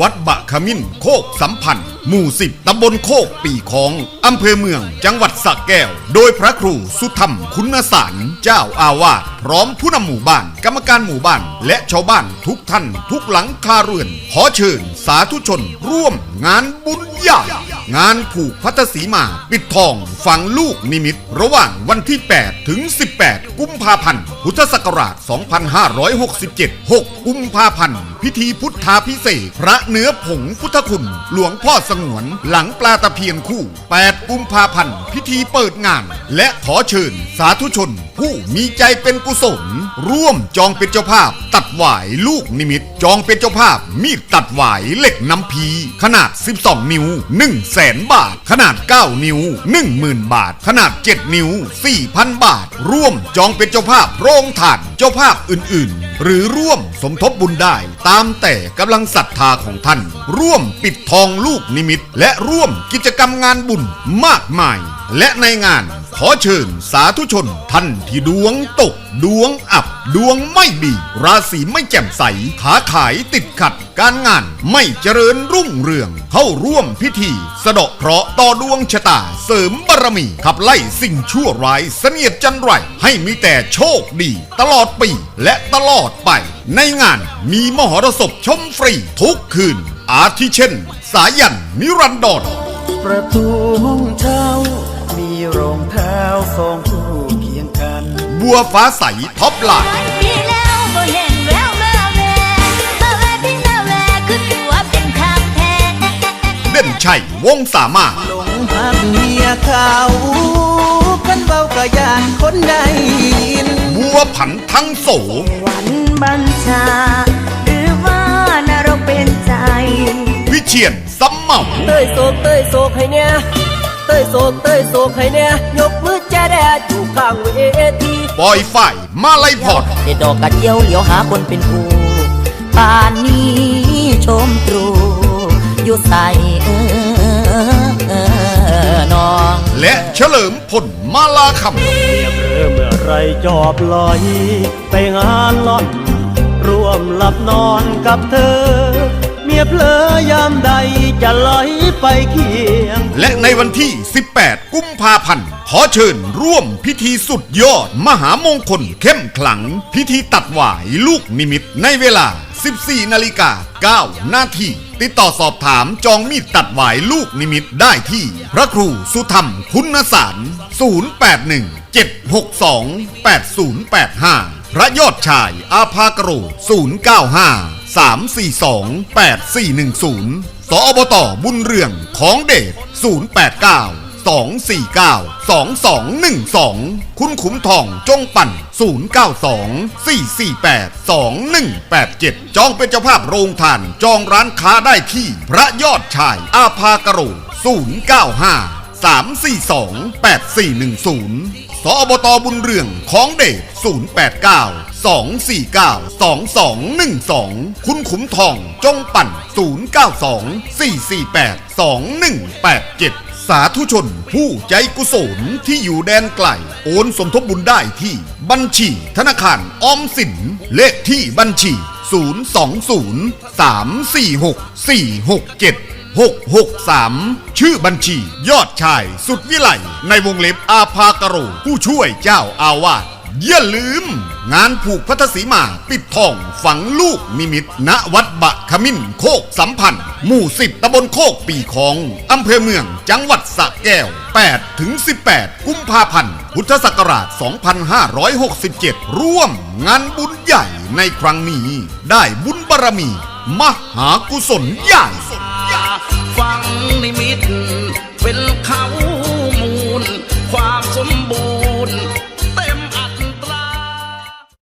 วัดบะขมิ้นโคกสัมพันธ์ หมู่สิบตำบลโคกปีของ อำเภอเมือง จังหวัดสระแก้ว โดยพระครูสุธรรมคุณสารเจ้าอาวาส ร้อมผู้นำหมู่บ้าน กรรมการหมู่บ้าน และชาวบ้านทุกท่านทุกหลังคาเรือน ขอเชิญสาธุชน ร่วมงานบุญใหญ่งานผูกพัทสีมา ปิดทองฝังลูกนิมิต ระหว่างวันที่ 8 ถึง 18 กุมภาพันธ์ พุทธศักราช 2567 6 กุมภาพันธ์ พิธีพุทธาพิเศษพระเนื้อผงพุทธคุณ หลวงพ่อสงวนหลังปลาตะเพียนคู่ 8 กุมภาพันธ์ พิธีเปิดงาน และขอเชิญสาธุชน ผู้มีใจเป็นกุศล ร่วมจองเป็นเจ้าภาพ ตัดหวายลูกนิมิต จองเป็นเจ้าภาพ มีดตัดหวายเหล็กน้ำพี ขนาด 12 นิ้ว1แสนบาท ขนาด 9 นิ้ว 10,000 บาท ขนาด 7 นิ้ว 4,000 บาท ร่วมจองเป็นเจ้าภาพโรงถ่านเจ้าภาพอื่น ๆ หรือร่วมสมทบบุญได้ ตามแต่กำลังศรัทธาของท่าน ร่วมปิดทองลูกนิมิต และร่วมกิจกรรมงานบุญมากมาย และในงานขอเชิญสาธุชน ท่านที่ดวงตก ดวงอับ ดวงไม่ดี ราศีไม่แจ่มใสขาขายติดขัด การงานไม่เจริญรุ่งเรือง เข้าร่วมพิธี สะเดาะเคราะห์ต่อดวงชะตา เสริมบารมี ขับไล่สิ่งชั่วร้ายเสนียดจันไรให้มีแต่โชคดี ตลอดปีและตลอดไปในงานมีมหรสพชมฟรีทุกคืน อาทิเช่น สายันนิรันดรประตูห้องเช่ามีรองเท้าสองคู่เคียงกัน บัวฟ้าใสท็อปไลน์ปีแล้วบ่เห็นแววมาแวมาแวที่หน้าแวคือตัวเป็นทางแท้เด่นชัยวงสามารถหลงหักเมียเขากันเบากะยานคนใดยินบัวผันทั้งโสวัน บัญชา หรือว่านรกเป็นใจ วิเชียนซัมเหมาเต้ยโศกเต้ยโศกให้เนี่ยเต้ยโศกเต้ยโศกให้เนี่ยยกมือแจแดดอยู่ข้างเวทีปอยฝ่ายมาลัยพอดเด็ดดอกกระเจียวเหลียวหาคนเป็นคู่ป่านนี้ชมตรูอยู่ใส่เออเออน้อง และเฉลิมพลมาลาคเรียบเรือเมื่อไรจอบลอย ไปงานล่อนร่ว มหลับนอนกับเธอ เมียเพลอยามใดจะลอยไปเคียง และในวันที่ 18 กุมภาพันธ์ขอเชิญร่วมพิธีสุดยอด มหามงคลเข้มขลัง พิธีตัดหวายลูกนิมิตในเวลา 14 นาฬิกา 9 นาทีติดต่อสอบถามจองมีดตัดหวายลูกนิมิตได้ที่ พระครูสุธรรมคุณสาร 081 762 8085 พระยอดชายอาภากโร095 342 8410 สอบตบุญเรืองของเดช 089 249 2212 คุณขุมทองจงปั่น 092 448 2187 จองเป็นเจ้าภาพโรงทาน จองร้านค้าได้ที่ พระยอดชายอาภากโร095 342 8410 สอบตบุญเรืองของเดช089 249 2212 คุณขุมทองจงปั่น 092 448 2187 สาธุชนผู้ใจกุศลที่อยู่แดนไกล โอนสมทบบุญได้ที่ บัญชีธนาคารออมสิน เลขที่บัญชี 020 346 467 663 ชื่อบัญชียอดชายสุดวิไลในวงเล็บอาภากโร ผู้ช่วยเจ้าอาวาส อย่าลืม งานผูกพัทสีมา ปิดทองฝังลูกนิมิต ณวัดบะขมิ้นโคกสัมพันธ์ หมู่สิบตำบลโคกปีของอำเภอเมืองจังหวัดสระแก้ว 8 ถึง 18 กุมภาพันธ์ พุทธศักราช 2567 ร่วมงานบุญใหญ่ในครั้งนี้ ได้บุญบารมี มหากุศลใหญ่